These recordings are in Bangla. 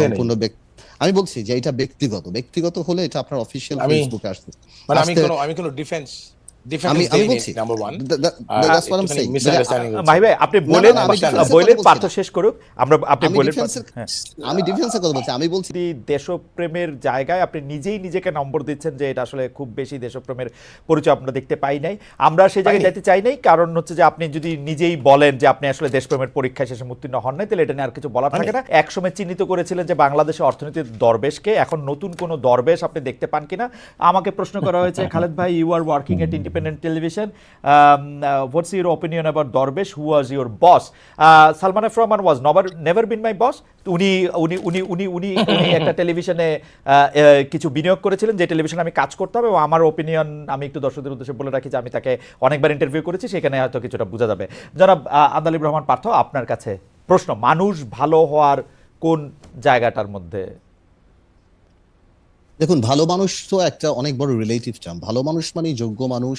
সম্পূর্ণ আমি বলছি যে এটা ব্যক্তিগত। ব্যক্তিগত হলে এটা আপনার অফিসিয়াল ফেসবুকে আসবে মানে আমি কোনো আমি কোনো ডিফেন্স আপনি বলেন বলেন পার্থ শেষ করুক আমরা আপনি বলেন ডিফেন্সের পার্থ- হ্যাঁ। আমি ডিফেন্সের কথা বলছি। আমি বলছি দেশপ্রেমের জায়গায় আপনি নিজেই নিজেকে নম্বর দিচ্ছেন যে এটা আসলে খুব বেশি দেশপ্রেমের পরিচয় আমরা দেখতে পাই নাই। আমরা সেই জায়গায় যেতে চাই নাই কারণ হচ্ছে যে আপনি যদি নিজেই বলেন যে আপনি আসলে দেশপ্রেমের পরীক্ষা শেষে উত্তীর্ণ হন নাই তাহলে এটা নিয়ে আর কিছু বলার থাকে না। একসময় চিহ্নিত করেছিলেন যে বাংলাদেশের অর্থনীতির দরবেশকে। এখন নতুন কোনো দরবেশ আপনি দেখতে পান কিনা? আমাকে প্রশ্ন করা হয়েছে খালেদ ভাই you are working at independent television what's your opinion about Darbesh who was your boss Salman F Rahman was never never been my boss উনি উনি উনি উনি উনি উনি একটা টেলিভিশনে কিছু বিনিয়োগ করেছিলেন যে টেলিভিশনে আমি কাজ করতে হবে এবং আমার ওপিনিয়ন আমি একটু দর্শকদের উদ্দেশ্যে বলে রাখি যে আমি তাকে অনেকবার ইন্টারভিউ করেছি সেখানে হয়তো কিছুটা বোঝা যাবে। জনাব আহ, আন্দালিব রহমান পার্থ আপনার কাছে প্রশ্ন মানুষ ভালো হওয়ার কোন জায়গাটার মধ্যে? দেখুন ভালো মানুষ তো একটা অনেক বড় রিলেটিভ টার্ম ভালো মানুষ মানে যোগ্য মানুষ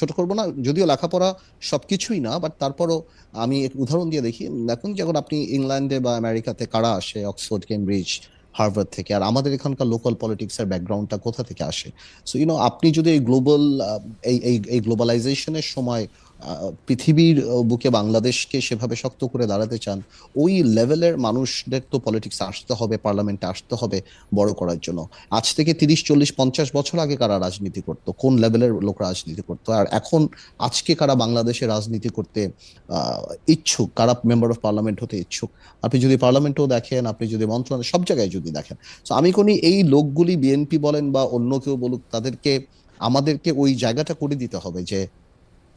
ছোট করব না, যদিও লেখাপড়া সব কিছুই না বাট তারপরও আমি এক উদাহরণ দিয়ে দেখি। এখন যখন আপনি ইংল্যান্ডে বা আমেরিকাতে কারা আসে, অক্সফোর্ড, কেমব্রিজ, হার্ভার্ড থেকে, আর আমাদের এখানকার লোকাল পলিটিক্সের ব্যাকগ্রাউন্ডটা কোথা থেকে আসে? সো ইউনো আপনি যদি এই গ্লোবাল এই এই গ্লোবালাইজেশনের সময় পৃথিবীর বুকে বাংলাদেশকে সেভাবে শক্ত করে দাঁড়াতে চান, ওই লেভেলের মানুষদের তো পলিটিক্স আসতে হবে পার্লামেন্টে আসতে হবে বড় করার জন্য। আজ থেকে তিরিশ, চল্লিশ, পঞ্চাশ বছর আগে কারা রাজনীতি করতো? কোন লেভেলের লোক রাজনীতি করতো? আর এখন, আজকে কারা বাংলাদেশে রাজনীতি করতে ইচ্ছুক? কারা মেম্বার অফ পার্লামেন্ট হতে ইচ্ছুক? আপনি যদি পার্লামেন্টেও দেখেন, আপনি যদি মন্ত্রণালয় সব জায়গায় যদি দেখেন। তো আমি কোনি এই লোকগুলি বিএনপি বলেন বা অন্য কেউ বলুক, তাদেরকে, আমাদেরকে ওই জায়গাটা করে দিতে হবে যে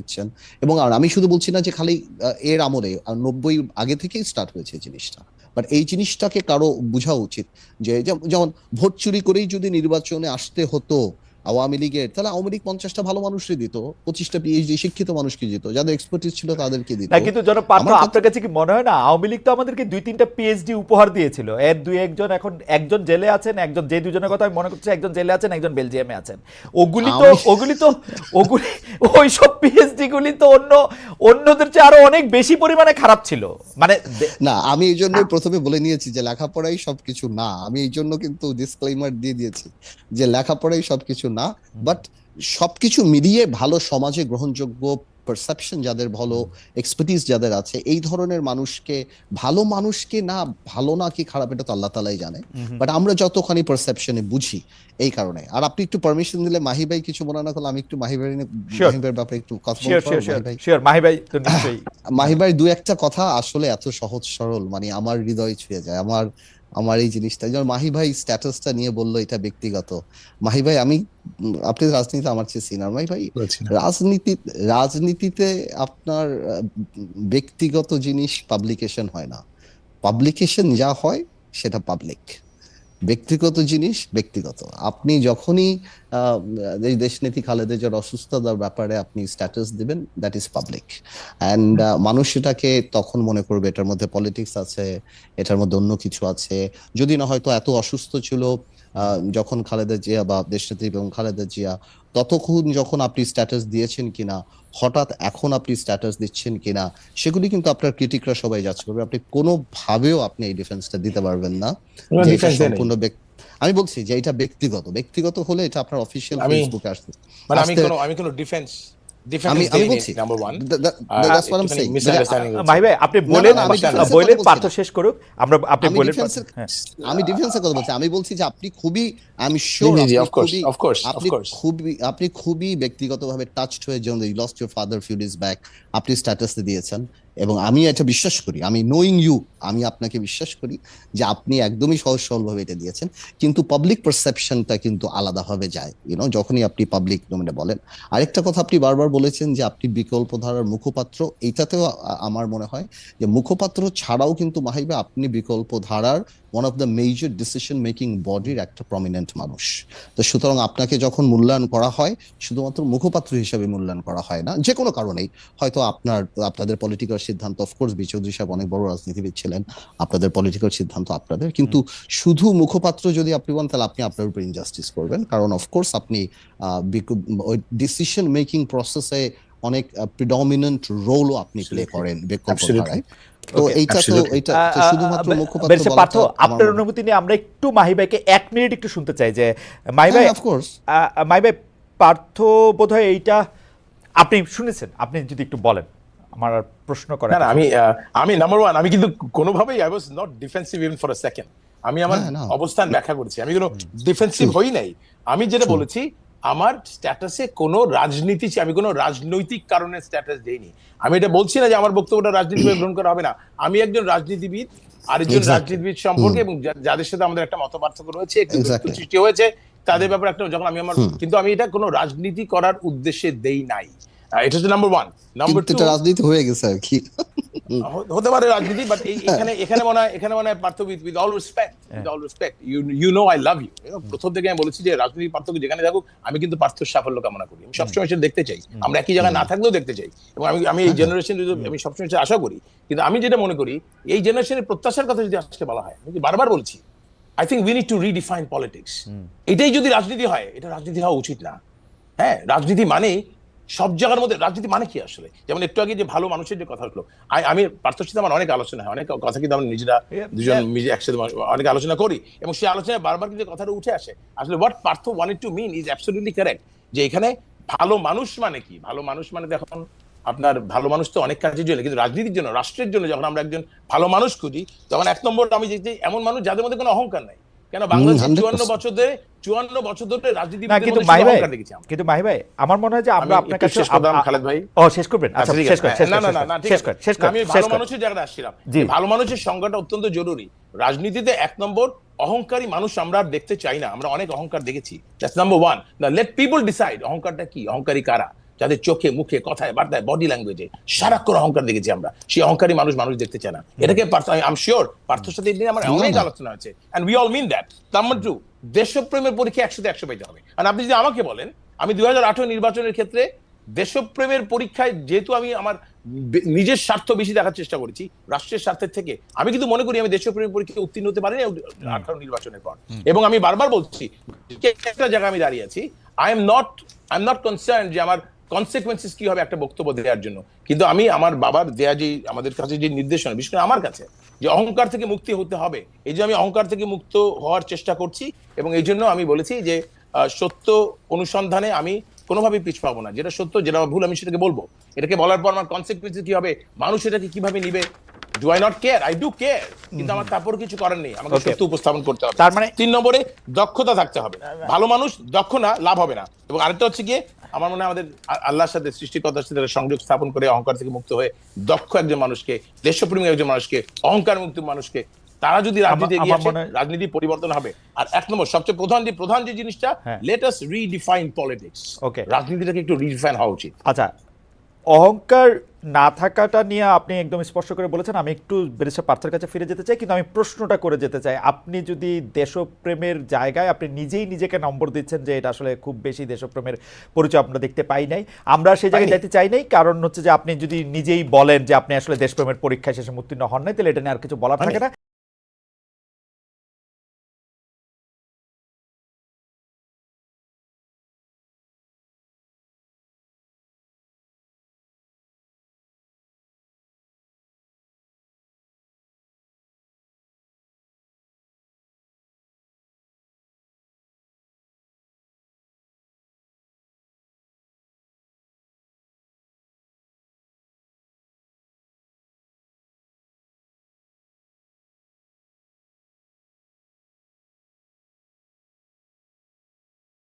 দেখছেন। এবং আর আমি শুধু বলছি না যে খালি এর আমলে নব্বই আগে থেকেই স্টার্ট হয়েছে জিনিসটা। বাট এই জিনিসটাকে কারও বোঝা উচিত যে, যেমন ভোট চুরি করেই যদি নির্বাচনে আসতে হতো আওয়ামী লীগের তাহলে আওয়ামী লীগ পঞ্চাশটা ভালো মানুষই দিত পঁচিশটা পিএইচডি শিক্ষিত মানুষকে দিত যাদের এক্সপার্টিস ছিল তাদেরকে দিত। কিন্তু জন পার্থ আমার কাছে- আপনার কাছে কি মনে হয় না আওয়ামী লীগ তো আমাদেরকে দুই তিনটা পিএইচডি উপহার দিয়েছিল এর দুই একজন এখন একজন জেলে আছেন একজন যে দুজনের কথা আমি মনে করছি একজন জেলে আছেন একজন বেলজিয়ামে আছেন। ওগুলি তো ওগুলি তো ওগুলি ওই সব পিএইচডি গুলি তো অন্য অন্যদের চেয়ে আরও অনেক বেশি পরিমাণে খারাপ ছিল। মানে না আমি এই জন্যই প্রথমে বলে নিয়েছি যে লেখাপড়াই সবকিছু না আমি এই জন্য কিন্তু ডিসক্লেইমার দিয়ে দিয়েছি যে লেখাপড়াই সবকিছু না বাট সবকিছু মিলিয়ে ভালো সমাজে গ্রহণযোগ্য পারসেপশন যাদের ভালো এক্সপার্টিস যাদের আছে এই ধরনের মানুষকে ভালো মানুষকে না ভালো না কি খারাপ এটা তো আল্লাহ তালাই জানে। বাট আমরা যতখানি পারসেপশনে বুঝি এই কারণে। আর আপনি একটু পারমিশন দিলে মাহি ভাই কিছু মনে না করলে আমি একটু মাহি ভাই. মাহি ভাইয়ের ব্যাপারে একটু কথা ভাই? মাহি ভাই দু একটা কথা আসলে এত সহজ সরল মানে আমার হৃদয় ছুঁয়ে যায় আমার আমার এই জিনিসটা। যেমন মাহি ভাই স্ট্যাটাসটা নিয়ে বলল এটা ব্যক্তিগত। মাহি ভাই আমি আপনি রাজনীতি আমার চেয়ে সিনিয়র মাহি ভাই রাজনীতি রাজনীতিতে আপনার ব্যক্তিগত জিনিস পাবলিকেশন হয় না। পাবলিকেশন যা হয় সেটা পাবলিক ব্যক্তিগত জিনিস, ব্যক্তিগত। আপনি যখনই দেশনীতি খালেদা জিয়ার অসুস্থতার ব্যাপারে আপনি স্ট্যাটাস দিবেন দ্যাট ইজ পাবলিক অ্যান্ড মানুষ এটাকে তখন মনে করবে, এটার মধ্যে পলিটিক্স আছে, এটার মধ্যে অন্য কিছু আছে। যদি না হয়তো এত অসুস্থ ছিল যখন খালেদা জিয়া বা দেশনেত্রী এবং খালেদা জিয়া ততক্ষণ যখন আপনি স্ট্যাটাস দিয়েছেন কিনা হঠাৎ এখন আপনি স্ট্যাটাস দিচ্ছেন কিনা সেগুলি কিন্তু আপনার ক্রিটিকরা সবাই যাচ করবে। আপনি কোনোভাবেও আপনি এই ডিফেন্সটা দিতে পারবেন না। সম্পূর্ণ ব্যক্তি আমি বলছি যে এটা ব্যক্তিগত। ব্যক্তিগত হলে এটা আপনার অফিসিয়াল ফেসবুকে আসছে মানে আমি কোনো আমি কোনো ডিফেন্স আমি বলছি ভাই আপনি বলেন না, আমি defense এর বলেন কথা পার্থ বলছি। শেষ করুক আমরা আপনি আমি বলেন হ্যাঁ। আমি ডিফেন্সের কথা বলছি। আমি বলছি যে আপনি খুবই আমি শিওর জি, জি, আপনি খুবই of course, of আপনি খুবই আপনি খুবই ব্যক্তিগতভাবে টাচড হয়ে যেমন you lost father few days back আপনি স্ট্যাটাসে দিয়েছেন। এবং আমি এটা বিশ্বাস করি, আমি নোয়িং ইউ আমি আপনাকে বিশ্বাস করি যে আপনি একদমই সহজ সরলভাবে এটা দিয়েছেন। কিন্তু পাবলিক পারসেপশনটা কিন্তু আলাদাভাবে যায় ইউনো যখনই আপনি পাবলিক ডোমেনে বলেন। আরেকটা কথা আপনি বারবার বলেছেন যে আপনি বিকল্প ধারার মুখপাত্র, এইটাতেও আমার মনে হয় যে মুখপাত্র ছাড়াও কিন্তু মাহিবা আপনি বিকল্প ধারার one of the major decision making বডির একটা প্রমিনেন্ট মানুষ। তো সুতরাং আপনাকে যখন মূল্যায়ন করা হয়, শুধুমাত্র মুখপাত্র হিসেবে মূল্যায়ন করা হয় না যে কোনো কারণেই। হয়তো আপনার, আপনাদের পলিটিক্যাল সিদ্ধান্ত অফকোর্স বি চৌধুরী সাহেব অনেক বড় রাজনীতিবিদ ছিলেন। আপনাদের পলিটিক্যাল সিদ্ধান্ত আপনাদের। কিন্তু শুধু মুখপাত্র যদি আপনি বলেন তাহলে আপনি আপনার উপর ইনজাস্টিস করবেন। কারণ অফকোর্স আপনি ওই ডিসিশন মেকিং প্রসেসে অনেক প্রিডমিনেন্ট রোলও আপনি প্লে করেন বিকল্প তো এইটা তো এইটা শুধুমাত্র মুখপাত্র পার্থ আপনার অনুমতি নিয়ে আমরা একটু মাহি ভাইকে এক মিনিট একটু শুনতে চাই যে মাহি ভাই হ্যাঁ, of course. আহ, মাহি ভাই পার্থ বোধহয় এইটা আপনি শুনেছেন। আপনি যদি একটু বলেন। আমার আর প্রশ্ন করা না আমি আমি নাম্বার ওয়ান আমি কিন্তু কোনোভাবেই I was not defensive even for a second আমি আমার হ্যাঁ, অবস্থান ব্যাখ্যা করেছি। আমি কোনো ডিফেন্সিভ হই নাই। আমি যেটা বলেছি আমার স্ট্যাটাসে কোনো রাজনীতি আমি কোনো রাজনৈতিক কারণে স্ট্যাটাস দেইনি। আমি এটা বলছি না যে আমার বক্তব্যটা রাজনীতিভাবে গ্রহণ করা হবে না। আমি একজন রাজনীতিবিদ আরেকজন. রাজনীতিবিদ সম্পর্কে এবং যাদের সাথে আমাদের একটা মত পার্থক্য রয়েছে একটু সৃষ্টি হয়েছে তাদের ব্যাপারে একটা যখন আমি আমার কিন্তু আমি এটা কোনো রাজনীতি করার উদ্দেশ্যে দেই নাই। এটা হচ্ছে নাম্বার ওয়ান নাম্বার কিন্তু টু রাজনীতি হয়ে গেছে আর কি। হতে পারে রাজনীতি বাট এখানে এখানে মনে হয় এখানে মনে হয় Partha with with all respect with all respect you you know I love you প্রথম থেকে আমি বলেছি যে রাজনীতি পার্থক্য যেখানে থাকুক আমি কিন্তু পার্থর সাফল্য কামনা করি। আমি সবসময় সেটা দেখতে চাই। আমরা একই জায়গায় না থাকলেও দেখতে চাই। এবং আমি আমি এই জেনারেশন আমি সবসময় সেটা আশা করি। কিন্তু আমি যেটা মনে করি এই জেনারেশনের প্রত্যাশার কথা যদি আজকে বলা হয় আমি বারবার বলছি I think we need to redefine politics এটাই যদি রাজনীতি হয় এটা রাজনীতি হওয়া উচিত না। হ্যাঁ রাজনীতি মানেই সব জায়গার মধ্যে রাজনীতি মানে কি আসলে? যেমন একটু আগে যে ভালো মানুষের যে কথা হলো আমি পার্থর সাথে আমার অনেক আলোচনা হয় অনেক কথা কিন্তু আমরা নিজেরা দুজন. একসাথে অনেক আলোচনা করি এবং সেই আলোচনায় বারবার কিন্তু কথাটা উঠে আসে। আসলে what Partha wanted to mean is absolutely correct যে এখানে ভালো মানুষ মানে কি? ভালো মানুষ মানে দেখুন আপনার ভালো মানুষ তো অনেক কাজের জন্য কিন্তু রাজনীতির জন্য রাষ্ট্রের জন্য যখন আমরা একজন ভালো মানুষ খুঁজি তখন এক নম্বর আমি দেখছি এমন মানুষ যাদের মধ্যে কোনো অহংকার নাই। কেন বাংলাদেশে 100% চুয়ান্ন বছর ধরে চুয়ান্ন বছর ধরে রাজনীতিবিদদের কিন্তু ভাই আমরা। কিন্তু মাহি ভাই আমার মনে হয় যে আমরা আপনার কাছে শেষ করলাম, খালেদ ভাই। ও শেষ করবেন? আচ্ছা আচ্ছা, শেষ করেন শেষ না, করেন, না, শেষ না, করেন, শেষ করেন শেষ করেন আমি ভালো মানুষের জায়গাটা আসছিলাম। ভালো মানুষের সংজ্ঞাটা অত্যন্ত জরুরি। রাজনীতিতে এক নম্বর অহংকারী মানুষ আমরা আর দেখতে চাই না। আমরা অনেক অহংকার দেখেছি। That's number one let people decide অহংকারটা কি? অহংকারী কারা? যাদের চোখে মুখে কথায় বার্তায় বডি ল্যাঙ্গুয়েজে সারাক্ষণ অহংকার দেখেছি আমরা। সেই অহংকারী মানুষ মানুষ দেখতে চায় না। এটাকে আই এম শিওর পার্থর সাথে আমার অনেক আলোচনা আছে। And we all mean that number two দেশপ্রেমের পরীক্ষা একশোতে একশো পেতে হবে। আর আপনি যদি আমাকে বলেন আমি দুই হাজার আঠারো নির্বাচনের ক্ষেত্রে দেশপ্রেমের পরীক্ষায় যেহেতু আমি আমার নিজের স্বার্থ বেশি দেখার চেষ্টা করেছি রাষ্ট্রের স্বার্থের থেকে আমি কিন্তু মনে করি আমি দেশপ্রেমের পরীক্ষায় উত্তীর্ণ হতে পারিনি আঠারো নির্বাচনের পর। এবং আমি বারবার বলছি একটা জায়গায় আমি দাঁড়িয়ে আছি I am not I am not concern যে আমার কনসিকুয়েন্সেস কি হবে একটা বক্তব্য দেওয়ার জন্য? কিন্তু আমি আমার বাবার দেয়া যে, আমাদের কাছে যে নির্দেশনা, বিশেষ করে আমার কাছে, যে অহংকার থেকে মুক্তি হতে হবে, এই যে আমি অহংকার থেকে মুক্ত হওয়ার চেষ্টা করছি এবং এই জন্য আমি বলেছি যে সত্য অনুসন্ধানে আমি কোনোভাবে পিছ পাবো না। যেটা সত্য, যেটা ভুল আমি সেটাকে বলব। এটাকে বলার পর আমার কনসিকুয়েন্সেস কি হবে? মানুষ এটাকে কীভাবে নিবে? Do I not care I do care কিন্তু আমার তারপর কিছু করার নেই। আমাকে সত্য উপস্থাপন করতে হবে। তার মানে- তিন নম্বরে দক্ষতা থাকতে হবে। ভালো মানুষ দক্ষ না লাভ হবে না। এবং আরেকটা হচ্ছে গিয়ে আমার মনে হয় আমাদের আল্লাহর সাথে সৃষ্টিকর্তার সাথে সংযোগ স্থাপন করে অহংকার থেকে মুক্ত হয়ে দক্ষ একজন মানুষকে দেশপ্রেমী একজন মানুষকে অহংকার মুক্ত মানুষকে তারা যদি রাজনীতি এগিয়ে আসে রাজনীতি পরিবর্তন হবে। আর এক নম্বর সবচেয়ে প্রধান যে প্রধান যে জিনিসটা। Let us redefine politics Okay. রাজনীতিটাকে একটু রিডিফাইন হওয়া উচিত। আচ্ছা অহংকার না থাকাটা নিয়ে আপনি একদম স্পষ্ট করে বলেছেন আমি একটু বেরেসা পার্থের কাছে ফিরে যেতে চাই কিন্তু আমি প্রশ্নটা করে যেতে চাই। আপনি যদি দেশপ্রেমের জায়গায় আপনি নিজেই নিজেকে নম্বর দিচ্ছেন যে এটা আসলে খুব বেশি দেশপ্রেমের পরিচয় আমরা দেখতে পাই নাই আমরা সেই জায়গায় যেতে চাই নাই কারণ হচ্ছে যে আপনি যদি নিজেই বলেন যে আপনি আসলে দেশপ্রেমের পরীক্ষায় শেষে উত্তীর্ণ হন নাই তাহলে এটা নিয়ে আর কিছু বলার থাকে না।